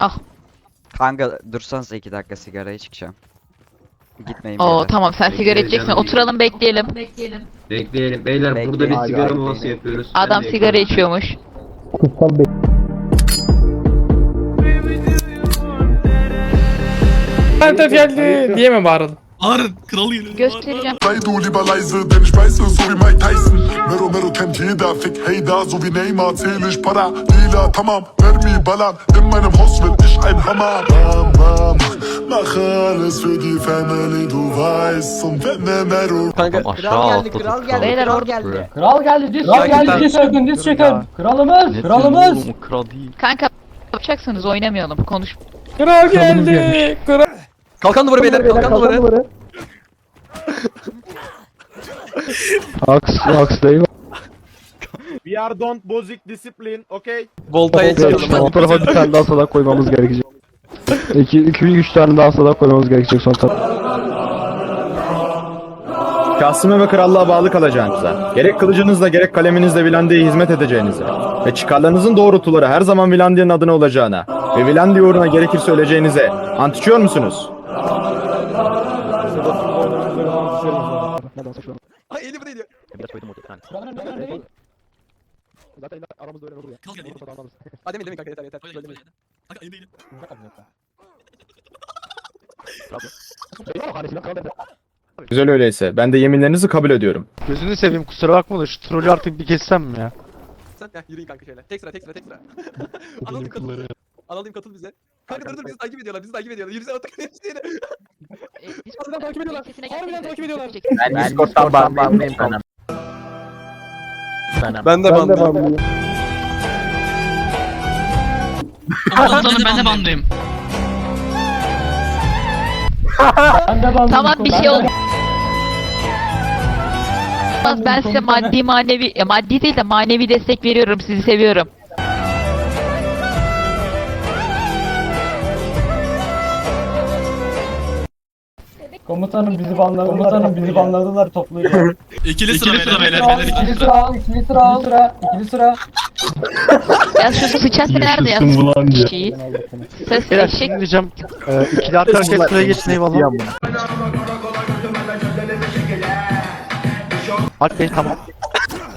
Ah. Kanka dursanız iki dakika sigaraya çıkacağım. Gitmeyin Oo beyler. tamam sen sigara Bekleyelim, içeceksin. Oturalım bekleyelim. Bekleyelim. Beyler burada Bekleyin. bir sigara molası yapıyoruz. Adam Ben de sigara yapıyorum. içiyormuş. Antep geldi diye mi bağıralım? Bağırın kral geliyor. Göstereceğim. Sei du lieber leise, denn ich weiß es, so wie Mike Tyson. Mero Mero kennt jeder, fick Hater, so wie Neymar zähl ich para. Lila, tamam, Mermi, ballern, in meinem Haus bin ich ein Hammer. Bam, bam, mach alles für die Family, du weißt. Und wenn der Mero Kral geldi, kral geldi, Beyler kral or- geldi. Kral geldi diz Kral geldi diz çökün diz çökün. Kralımız kralımız. Kanka yapacaksınız oynamayalım. Konuş. Kral geldi. Kral. Kalkan duvarı beyler, kalkan duvarı. Aks, aks değil. We are don't basic discipline, okay? Volta'ya çıkalım. O tarafa bir tane daha salak koymamız gerekecek. İki, iki, üç tane daha salak koymamız gerekecek son tarafa. Kasıme ve krallığa bağlı kalacağınıza, gerek kılıcınızla gerek kaleminizle Vilandi'ye hizmet edeceğinize ve çıkarlarınızın doğrultuları her zaman Vilandi'nin adına olacağına ve Vilandi uğruna gerekirse öleceğinize ant içiyor musunuz? Ay eli buraya diyor. Zaten aramızda öyle olur ya. Kral geldi. Hadi demeyin kanka yeter yeter. Öyle Söylemeyin. öyle. Kanka değilim. Güzel öyleyse ben de yeminlerinizi kabul ediyorum. Gözünü seveyim kusura bakma da şu trolü artık bir kessem mi ya? Sen ya yürüyün kanka şöyle. Tek sıra tek sıra tek sıra. Anladım katıl. Anladım katıl bize. Kanka dur dur bizi takip ediyorlar bizi takip ediyorlar. Yürüsene artık hepsini. Harbiden takip ediyorlar. Harbiden takip ediyorlar. Ben Discord'dan banlayayım. Ben de bandım. Komutanım ben de bandayım. Ben de bandım. Tamam bir şey oldu. Ben size maddi manevi maddi değil de manevi destek veriyorum. Sizi seviyorum. Komutanım bizi banladı. Komutanım bizi banladılar toplu ya. İkili sıra beyler beyler beyler. İkili sıra al, ikili sıra al. Sıra, ikili sıra. Ya şu sıçası nerede ya? Şeyi. Ses Beyler eşek. şimdi diyeceğim. E, ikili arka arkaya sıraya geçsin eyvallah. Alp Bey tamam.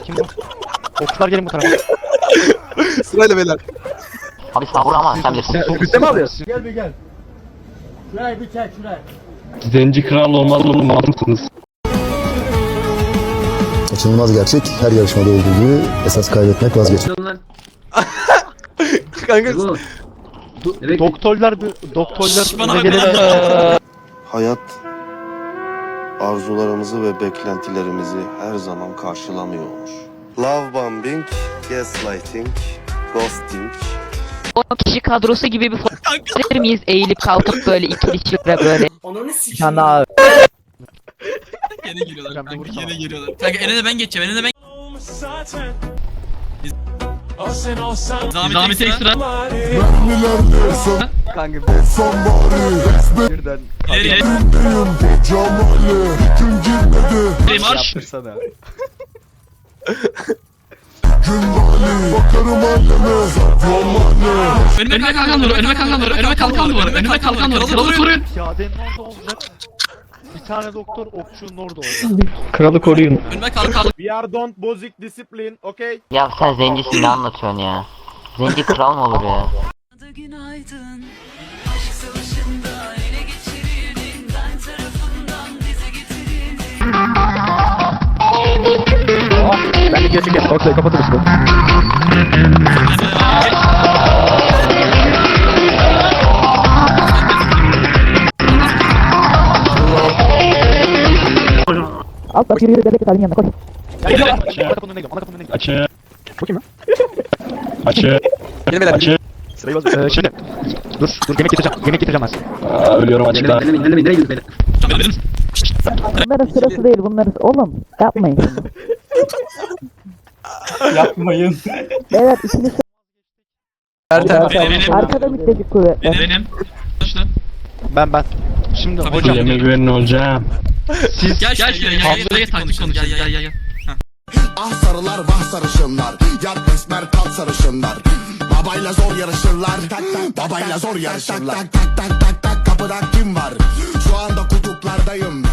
Kim bu? Okçular gelin bu tarafa. Sırayla beyler. Abi sabır ama sen bilirsin. Üste mi alıyorsun? Gel bir gel. Şurayı bir çek şurayı. Zenci kral olmaz olmaz mısınız? Kaçınılmaz gerçek, her yarışmada olduğu gibi esas kaybetmek vazgeç. Kanka. Doktorlar bir doktorlar bana bak, bana Hayat arzularımızı ve beklentilerimizi her zaman karşılamıyormuş. Love bombing, gaslighting, ghosting, 10 kişi kadrosu gibi bir fotoğraf miyiz? Eğilip kalkıp böyle ikili çifre böyle. Sana Gene giriyorlar kanka gene giriyorlar. Kanka ene ben geçeceğim ene ben. Zahmet ekstra. kanka birden İleri ileri. İleri marş. yaptırsana. Önüme kalkan doğru, önüme kalkan doğru, önüme kalkan doğru, önüme kalkan doğru. Kralı koruyun. Piyadenin orada olacak. Bir tane doktor okçunun orada olacak. Kralı koruyun. Önüme kalkan. We are don't basic discipline, okay? Ya sen zencisin ne anlatıyorsun ya? Zenci kral mı olur ya? Günaydın. Aşk savaşında ele geçirildim. Ben tarafından de gerçekten. Oksayı kapatır mısın? Alt bak yürü yürü bebek yeter yanına koş. Ana kapının gidiyorum. Ana kapının gidiyorum. Açı. Bu kim ya? Açı. Gelin beyler. Açı. Sırayı baz. Ee, şimdi. Dur dur yemek getireceğim. Yemek getireceğim ben. Aa, ölüyorum açıkta. Denemeyin nereye gidiyoruz beyler? Bunların sırası değil bunların. Oğlum yapmayın. Yapmayın. Beyler ikili. Erten. Benim, Arkada müttefik kuvvetler. benim. Ben ben. Şimdi hocam. tabii. güvenin hocam. Siz gel şuraya gel şuraya taktik konuşalım. gel gel gel. Ah sarılar vah sarışınlar. Yar esmer kal sarışınlar. Babayla zor yarışırlar. Babayla zor yarışırlar. Tak tak tak tak tak kapıda kim var? Şu anda kutuplardayım